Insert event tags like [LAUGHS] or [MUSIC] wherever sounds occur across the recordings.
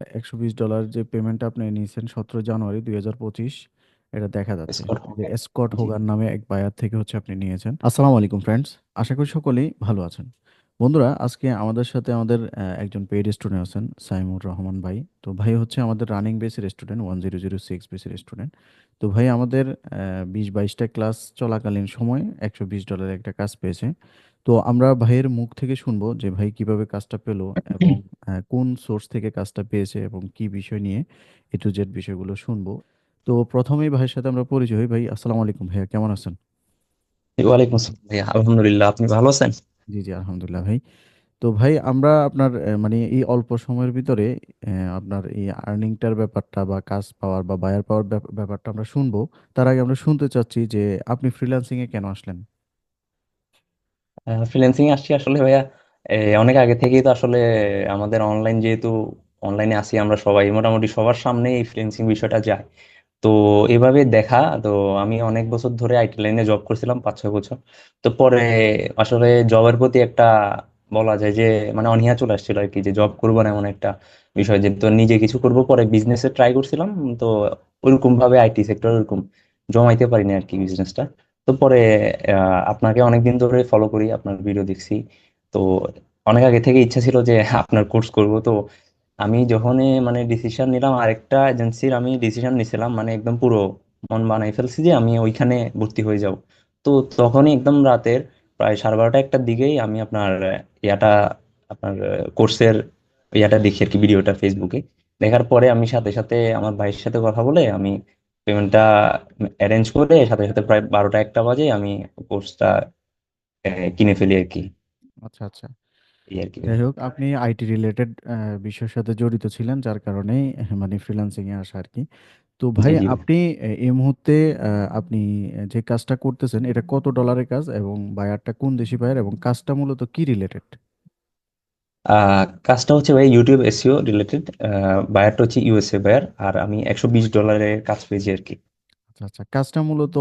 একশো বিশ ডলার যে পেমেন্টটা আপনি নিয়েছেন সতেরো জানুয়ারি দুই হাজার পঁচিশ এটা দেখা যাচ্ছে। স্কট যে স্কট জি। হোগার নামে এক বায়ার থেকে হচ্ছে আপনি নিয়েছেন। আসসালামু আলাইকুম ফ্রেন্ডস আশা করি সকলেই ভালো আছেন। বন্ধুরা আজকে আমাদের সাথে আমাদের একজন পেইড স্টুডেন্ট আছেন সাইমুর রহমান ভাই। তো ভাই হচ্ছে আমাদের রানিং বেসের student one zero zero six বেসের স্টুডেন্ট তো ভাই আমাদের বিশ বাইশটা ক্লাস চলাকালীন সময় একশো বিশ ডলারের একটা কাজ পেয়েছে। তো আমরা ভাইয়ের মুখ থেকে শুনব যে ভাই কীভাবে কাজটা পেল [CLEARS THROAT] এবং আহ, কোন সোর্স থেকে কাজটা পেয়েছে এবং কি বিষয় নিয়ে এ টু জেড বিষয়গুলো শুনব। তো প্রথমেই ভাইয়ের সাথে আমরা পরিচয় হই। ভাই আসসালামু আলাইকুম ভাইয়া কেমন আছেন? ওয়ালাইকুম আসসালাম ভাইয়া আলহামদুলিল্লাহ আপনি ভালো আছেন? জি জি আলহামদুলিল্লাহ ভাই। তো ভাই আমরা আপনার আহ, মানে এই অল্প সময়ের ভিতরে আহ, আপনার এই আর্নিংটার ব্যাপারটা বা কাজ পাওয়ার বা বায়ার পাওয়ার ব্যাপ- ব্যাপারটা আমরা শুনব। তার আগে আমরা শুনতে চাচ্ছি যে আপনি ফ্রিল্যান্সিং এ কেন আসলেন? ফ্রিল্যান্সিং আসছি আসলে ভাইয়া। অনেক আগে থেকেই তো আসলে আমাদের অনলাইন যেহেতু অনলাইনে আসি আমরা সবাই মোটামুটি সবার সামনে এই ফ্রিল্যান্সিং বিষয়টা যায়। তো এভাবে দেখা তো আমি অনেক বছর ধরে আইটি লাইনে জব করছিলাম পাঁচ ছয় বছর। তো পরে আসলে জবের প্রতি একটা বলা যায় যে মানে অনীহা চলে আসছিল আর কি যে জব করব না এমন একটা বিষয়। যে তো নিজে কিছু করব পরে বিজনেসে ট্রাই করছিলাম তো ওইরকম ভাবে আইটি সেক্টর ওরকম জমাইতে পারিনি আর কি বিজনেসটা তো পরে আপনাকে অনেকদিন ধরে ফলো করি, আপনার ভিডিও দেখছি। তো অনেক আগে থেকে ইচ্ছা ছিল যে, [LAUGHS] আপনার কোর্স করব। তো আমি যখনই মানে ডিসিশন নিলাম, আরেকটা এজেন্সির আমি ডিসিশন নিছিলাম মানে একদম পুরো মন বানাই ফেলছি যে, আমি ওইখানে ভর্তি হয়ে যাব। তো তখনই একদম রাতের প্রায় সাড়ে বারোটা একটার দিকেই আমি আপনার ইয়াটা, আপনার কোর্সের ইয়াটা দেখি আর কি ভিডিওটা ফেসবুকে দেখার পরে আমি সাথে সাথে আমার ভাইয়ের সাথে কথা বলে আমি পেমেন্টটা অ্যারেঞ্জ করে সাথে সাথে প্রায় বারোটা একটা বাজে আমি কোর্সটা কিনে ফেলি আর কি। আচ্ছা আচ্ছা। যাই হোক আপনি আইটি রিলেটেড বিষয়ের সাথে জড়িত ছিলেন যার কারণেই আহ, মানে ফ্রিল্যান্সিং এ আসা আর কি। তো ভাই জি আপনি এই মুহূর্তে আহ, আপনি যে কাজটা করতেছেন এটা কত ডলারের কাজ এবং বায়ারটা কোন দেশি বায়ার এবং কাজটা মূলত কি রিলেটেড কাজটা হচ্ছে ভাই ইউটিউব এসইও রিলেটেড বায়ারটা হচ্ছে ইউএসএ বায়ার আর আমি একশো বিশ ডলারের কাজ পেয়েছি আর কি আচ্ছা আচ্ছা কাজটা মূলত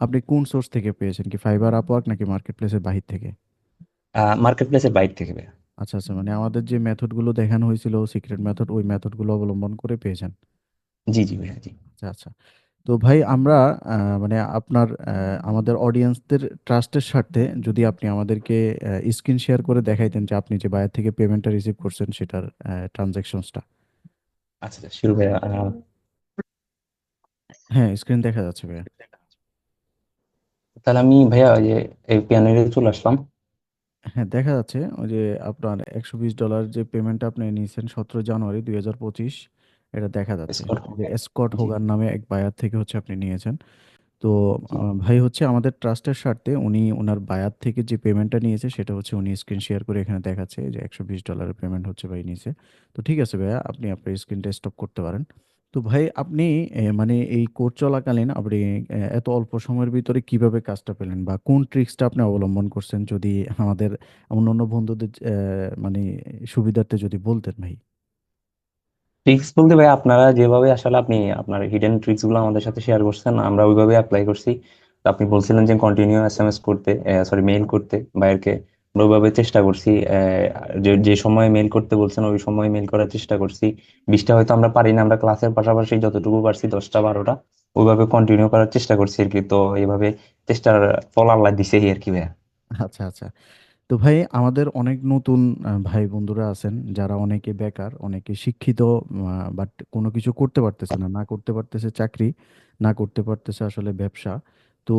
আপনি কোন সোর্স থেকে পেয়েছেন? কি ফাইবার আপওয়ার্ক নাকি মার্কেট প্লেসের বাহির থেকে? মার্কেট প্লেসের বাইর থেকে ভাই আচ্ছা আচ্ছা মানে আমাদের যে মেথডগুলো দেখানো হয়েছিল সিক্রেট মেথড ওই মেথডগুলো অবলম্বন করে পেয়েছেন? জি জি ভাইয়া জি। আচ্ছা আচ্ছা। তো ভাই আমরা মানে আপনার আমাদের অডিয়েন্সদের ট্রাস্টের স্বার্থে যদি আপনি আমাদেরকে স্ক্রিন শেয়ার করে দেখাইতেন যে আপনি যে বায়ার থেকে পেমেন্টটা রিসিভ করছেন সেটার ট্রানজ্যাকশনসটা আচ্ছা আচ্ছা শুরু ভাইয়া হ্যাঁ স্ক্রিন দেখা যাচ্ছে ভাইয়া। তাহলে আমি ভাইয়া যে এই প্যানেলে চলে আসলাম। হ্যাঁ দেখা যাচ্ছে ওই যে আপনার একশো বিশ ডলার যে পেমেন্টটা আপনি নিয়েছেন সতেরো জানুয়ারি দুই হাজার পঁচিশ এটা দেখা যাচ্ছে স্কট যে স্কট জি। নামে এক বায়ার থেকে হচ্ছে আপনি নিয়েছেন। তো জি। আহ, ভাই হচ্ছে আমাদের ট্রাস্টের স্বার্থে উনি ওনার বায়ার থেকে যে পেমেন্টটা নিয়েছে সেটা হচ্ছে উনি স্ক্রিন শেয়ার করে এখানে দেখাচ্ছে যে একশো বিশ ডলারের পেমেন্ট হচ্ছে ভাই নিয়েছে। তো ঠিক আছে ভাইয়া আপনি আপনার স্ক্রিনটা স্টপ করতে পারেন। তো ভাই আপনি আহ, মানে এই কোর্স চলাকালীন আপনি আহ, এত অল্প সময়ের ভিতরে কীভাবে কাজটা পেলেন বা কোন ট্রিক্সটা আপনি অবলম্বন করছেন যদি আমাদের অন্যান্য বন্ধুদের আহ, মানে সুবিধার্থে যদি বলতেন ভাই? ট্রিক্স বলতে ভাই আপনারা যেভাবে আসলে আপনি আপনার হিডেন ট্রিক্সগুলো আমাদের সাথে শেয়ার করছেন, আমরা ওইভাবে অ্যাপ্লাই করছি। আপনি বলছিলেন যে কন্টিনিউ এস এসএমএস করতে সরি মেইল করতে বাইরকে আমরা ওইভাবে চেষ্টা করছি যে সময় মেইল করতে বলছেন ওই সময় মেইল করার চেষ্টা করছি। বিশটা হয়তো আমরা পারি না, আমরা ক্লাসের পাশাপাশি যতটুকু পারছি দশটা, বারোটা, ওইভাবে কন্টিনিউ করার চেষ্টা করছি আর কি। তো এইভাবে চেষ্টার ফল আল্লাহ দিছে আর কি ভাইয়া। আচ্ছা আচ্ছা। তো ভাই, আমাদের অনেক নতুন ভাই বন্ধুরা আছেন যারা অনেকে বেকার, অনেকে শিক্ষিত বাট কোনো কিছু করতে পারতেছে না না করতে পারতেছে চাকরি, না করতে পারতেছে আসলে ব্যবসা। তো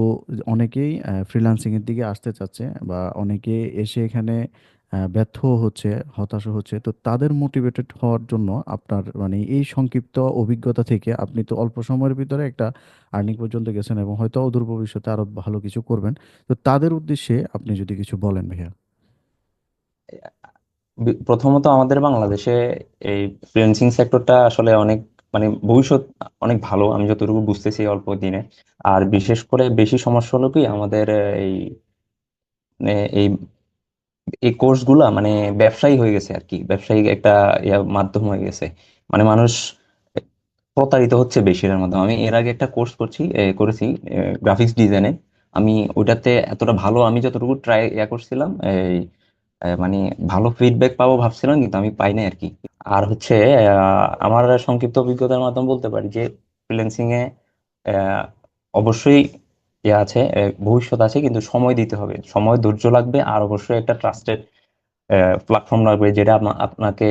অনেকেই ফ্রিল্যান্সিং এর দিকে আসতে চাচ্ছে বা অনেকে এসে এখানে ব্যর্থ হচ্ছে, হতাশ হচ্ছে। তো তাদের মোটিভেটেড হওয়ার জন্য আপনার মানে এই সংক্ষিপ্ত অভিজ্ঞতা থেকে আপনি তো অল্প সময়ের ভিতরে একটা আর্নিং পর্যন্ত গেছেন এবং হয়তো অদূর ভবিষ্যতে আরও ভালো কিছু করবেন। তো তাদের উদ্দেশ্যে আপনি যদি কিছু বলেন ভাইয়া। প্রথমত আমাদের বাংলাদেশে এই ফ্রিল্যান্সিং সেক্টরটা আসলে অনেক মানে ভবিষ্যৎ অনেক ভালো আমি যতটুকু বুঝতেছি অল্প দিনে। আর বিশেষ করে বেশি সমস্যা হলো কি আমাদের এই এই এই কোর্সগুলা মানে ব্যবসায়ী হয়ে গেছে আর কি। ব্যবসায়িক একটা মাধ্যম হয়ে গেছে। মানে মানুষ প্রতারিত হচ্ছে বেশির মাধ্যমে। আমি এর আগে একটা কোর্স করছি করেছি গ্রাফিক্স ডিজাইনে আমি ওইটাতে এতটা ভালো আমি যতটুকু ট্রাই ইয়া করছিলাম আহ, মানে ভালো ফিডব্যাক পাবো ভাবছিলাম, কিন্তু আমি পাই নাই আর কি আর হচ্ছে আমার সংক্ষিপ্ত অভিজ্ঞতার মাধ্যমে বলতে পারি যে ফ্রিল্যান্সিং এ অবশ্যই ইয়ে আছে ভবিষ্যৎ আছে, কিন্তু সময় দিতে হবে। সময় ধৈর্য লাগবে, আর অবশ্যই একটা ট্রাস্টেড প্ল্যাটফর্ম লাগবে যেটা আপনাকে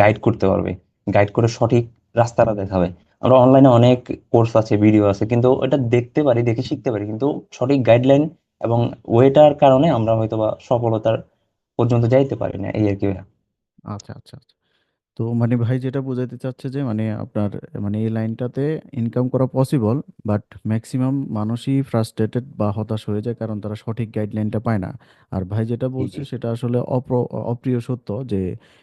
গাইড করতে পারবে। গাইড করে সঠিক রাস্তাটা দেখাবে। আমরা অনলাইনে অনেক কোর্স আছে ভিডিও আছে, কিন্তু এটা দেখতে পারি, দেখে শিখতে পারি, কিন্তু সঠিক গাইডলাইন এবং ওয়েটার কারণে আমরা হয়তো বা সফলতার পর্যন্ত যাইতে পারি না এই আর কি আচ্ছা আচ্ছা আচ্ছা। তো মানে ভাই যেটা বোঝাতে চাচ্ছে যে মানে আপনার মানে এই লাইনটাতে ইনকাম করা পসিবল বাট ম্যাক্সিমাম মানুষই ফ্রাস্ট্রেটেড বা হতাশ হয়ে যায় কারণ তারা সঠিক গাইডলাইনটা পায় না। আর ভাই যেটা জি বলছে জি। সেটা আসলে অপ্র অপ্রিয় সত্য যে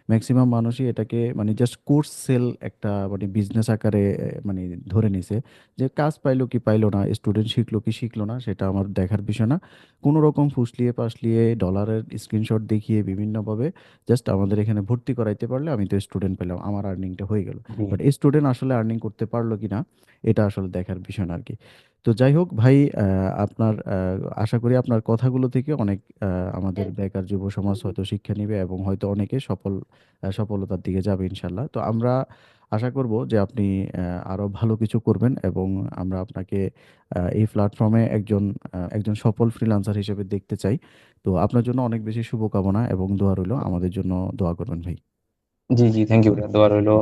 ম্যাক্সিমাম মানুষই এটাকে মানে জাস্ট কোর্স সেল একটা মানে বিজনেস আকারে মানে ধরে নিছে যে কাজ পাইলো কি পাইলো না স্টুডেন্ট শিখলো কি শিখলো না সেটা আমার দেখার বিষয় না। কোনো রকম ফুসলিয়ে পাসলিয়ে ডলারের স্ক্রিনশট দেখিয়ে বিভিন্নভাবে জাস্ট আমাদের এখানে ভর্তি করাইতে পারলে আমি তো স্টুডেন্ট পেলাম আমার আর্নিংটা হয়ে গেল। বাট স্টুডেন্ট আসলে আর্নিং করতে পারল কিনা এটা আসলে দেখার বিষয় না আর কি তো যাই হোক ভাই আপনার আশা করি আপনার কথাগুলো থেকে অনেক আমাদের বেকার যুব সমাজ হয়তো শিক্ষা নিবে এবং হয়তো অনেকে সফল সফলতার দিকে যাবে ইনশাল্লাহ। তো আমরা আশা করব যে আপনি আরও ভালো কিছু করবেন এবং আমরা আপনাকে এই প্ল্যাটফর্মে একজন একজন সফল ফ্রিল্যান্সার হিসেবে দেখতে চাই। তো আপনার জন্য অনেক বেশি শুভকামনা এবং দোয়া রইল। আমাদের জন্য দোয়া করবেন ভাই। জি জি থ্যাংক ইউ দোয়া রইল